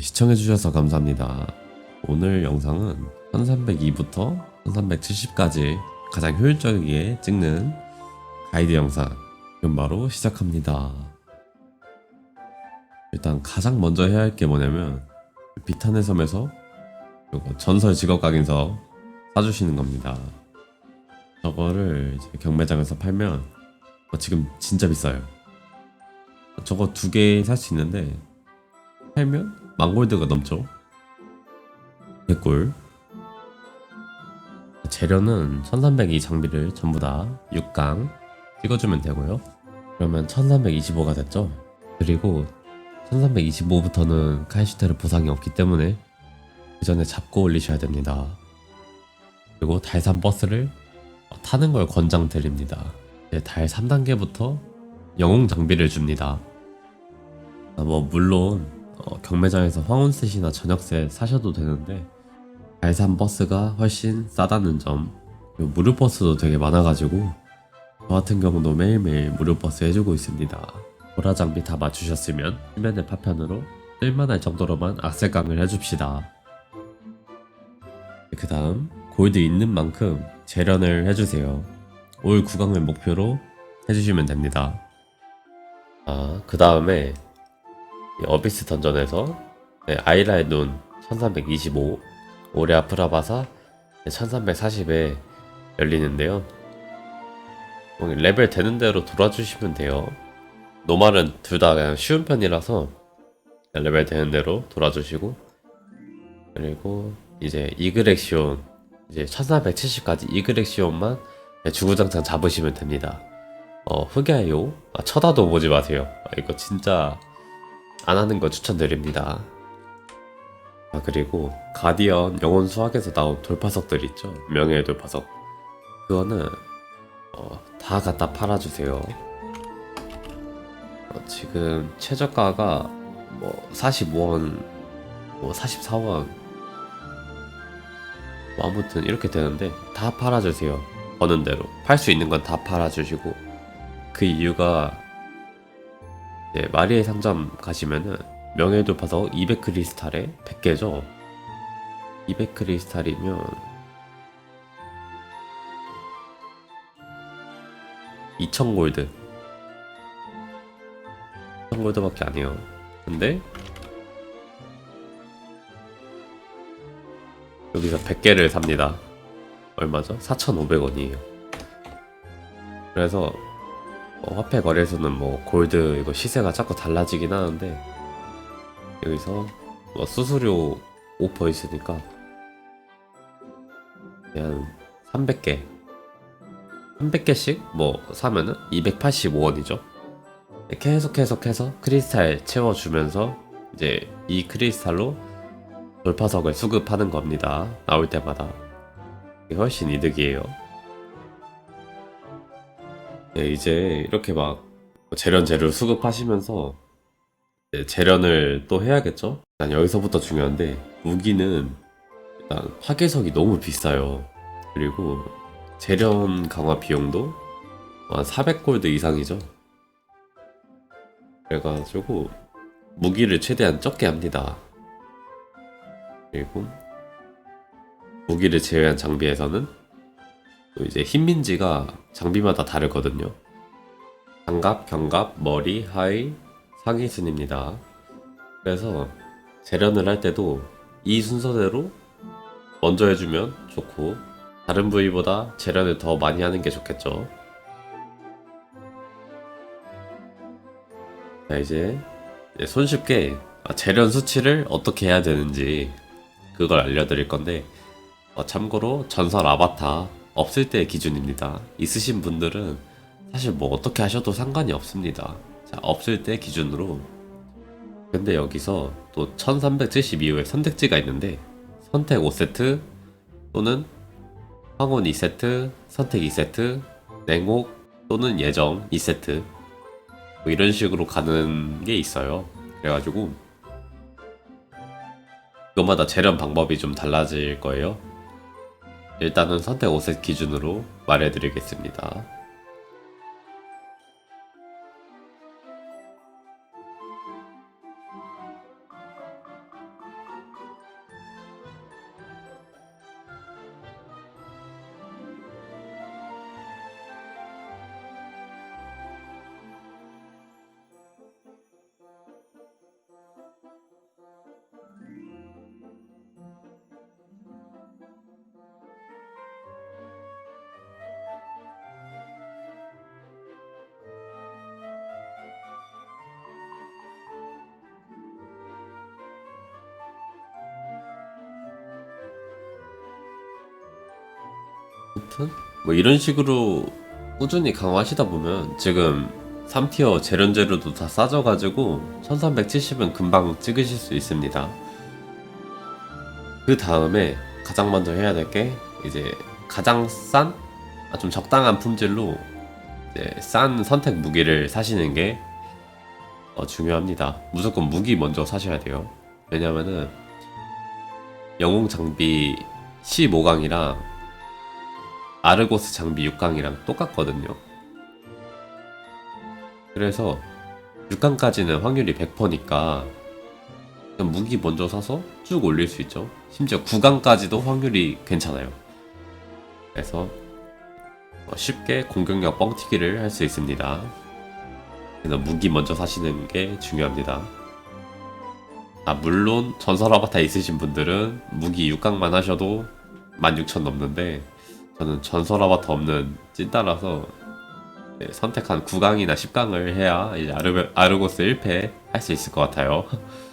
시청해주셔서 감사합니다. 오늘 영상은 1302부터 1370까지 가장 효율적이게 찍는 가이드 영상 지금 바로 시작합니다. 일단 가장 먼저 해야 할 게 뭐냐면 비탄의 섬에서 전설 직업 각인서 사주시는 겁니다. 저거를 경매장에서 팔면 어, 지금 진짜 비싸요. 저거 두 개 살 수 있는데 팔면 망골드가 넘죠. 개꿀. 재료는 1302 장비를 전부 다 6강 찍어주면 되고요. 그러면 1325가 됐죠. 그리고 1325부터는 카이슈테르 보상이 없기 때문에 그 전에 잡고 올리셔야 됩니다. 그리고 달3 버스를 타는 걸 권장드립니다. 달 3단계부터 영웅 장비를 줍니다. 아, 뭐 물론 어, 경매장에서 황혼셋이나 저녁셋 사셔도 되는데 달3 버스가 훨씬 싸다는 점 그리고 무료 버스도 되게 많아가지고 저 같은 경우도 매일매일 무료 버스 해주고 있습니다. 보라 장비 다 맞추셨으면 화면의 파편으로 쓸만할 정도로만 악셀강을 해줍시다. 그 다음 골드 있는 만큼 재련을 해주세요. 올 구강을 목표로 해주시면 됩니다. 아, 그 다음에 어비스 던전에서 네, 아이라의 눈 1325, 올해 아프라바사 1340에 열리는데요. 어, 레벨 되는 대로 돌아주시면 돼요. 노말은 둘 다 그냥 쉬운 편이라서 레벨 되는 대로 돌아주시고 그리고 이제 이그렉시온 이제 1470까지 이그렉시온만 주구장창 잡으시면 됩니다. 어, 흑야요? 아, 쳐다도 보지 마세요. 아, 이거 진짜 안 하는 거 추천드립니다. 아, 그리고 가디언 영혼 수학에서 나온 돌파석들 있죠? 명예의 돌파석. 그거는 어, 다 갖다 팔아주세요. 어, 지금 최저가가 뭐 45원, 뭐 44원, 뭐 아무튼 이렇게 되는데 다 팔아주세요. 버는 대로 팔 수 있는 건 다 팔아주시고 그 이유가 이제 마리의 상점 가시면은 명예 돌파석 200 크리스탈에 100개죠. 200 크리스탈이면 2000 골드. 2000 골드밖에 안 해요. 근데 여기서 100개를 삽니다. 얼마죠? 4,500원이에요. 그래서 어, 화폐 거래소는 뭐 골드 이거 시세가 자꾸 달라지긴 하는데 여기서 뭐 수수료 5% 있으니까 한 300개. 300개씩 뭐 사면은 285원이죠. 계속 계속 해서 크리스탈 채워주면서 이제 이 크리스탈로 돌파석을 수급하는 겁니다. 나올 때마다. 훨씬 이득이에요 네, 이제 이렇게 막 재련 재료 수급하시면서 재련을 또 해야겠죠? 일단 여기서부터 중요한데 무기는 일단 파괴석이 너무 비싸요. 그리고 재련 강화 비용도 한 400골드 이상이죠. 그래가지고 무기를 최대한 적게 합니다. 그리고 무기를 제외한 장비에서는 또 이제 흰민지가 장비마다 다르거든요. 장갑, 견갑, 머리, 하의, 상의 순입니다. 그래서 재련을 할 때도 이 순서대로 먼저 해주면 좋고 다른 부위보다 재련을 더 많이 하는 게 좋겠죠. 자 이제 손쉽게 재련 수치를 어떻게 해야 되는지 그걸 알려드릴 건데 어, 참고로 전설 아바타 없을 때 기준입니다. 있으신 분들은 사실 뭐 어떻게 하셔도 상관이 없습니다. 자, 없을 때 기준으로. 근데 여기서 또 1372호의 선택지가 있는데 선택 5세트 또는 황혼 2세트, 선택 2세트, 냉옥 또는 예정 2세트 뭐 이런 식으로 가는 게 있어요. 그래가지고 그것마다 재련 방법이 좀 달라질 거예요. 일단은 선택 5셋 기준으로 말해드리겠습니다. 아무튼 뭐 이런 식으로 꾸준히 강화하시다 보면 지금 3티어 재련 재료도 다 싸져가지고 1370은 금방 찍으실 수 있습니다. 그 다음에 가장 먼저 해야 될 게 이제 가장 싼, 아, 좀 적당한 품질로 이제 싼 선택 무기를 사시는 게 어, 중요합니다. 무조건 무기 먼저 사셔야 돼요. 왜냐면은 영웅 장비 15강이랑 아르고스 장비 6강이랑 똑같거든요. 그래서 6강까지는 확률이 100%니까 무기 먼저 사서 쭉 올릴 수 있죠. 심지어 9강까지도 확률이 괜찮아요. 그래서 어, 쉽게 공격력 뻥튀기를 할 수 있습니다. 그래서 무기 먼저 사시는 게 중요합니다. 아, 물론 전설 아바타 있으신 분들은 무기 6강만 하셔도 16,000 넘는데 저는 전설 아바타 없는 찐따라서 네, 선택한 9강이나 10강을 해야 아르, 아르고스 1패 할 수 있을 것 같아요.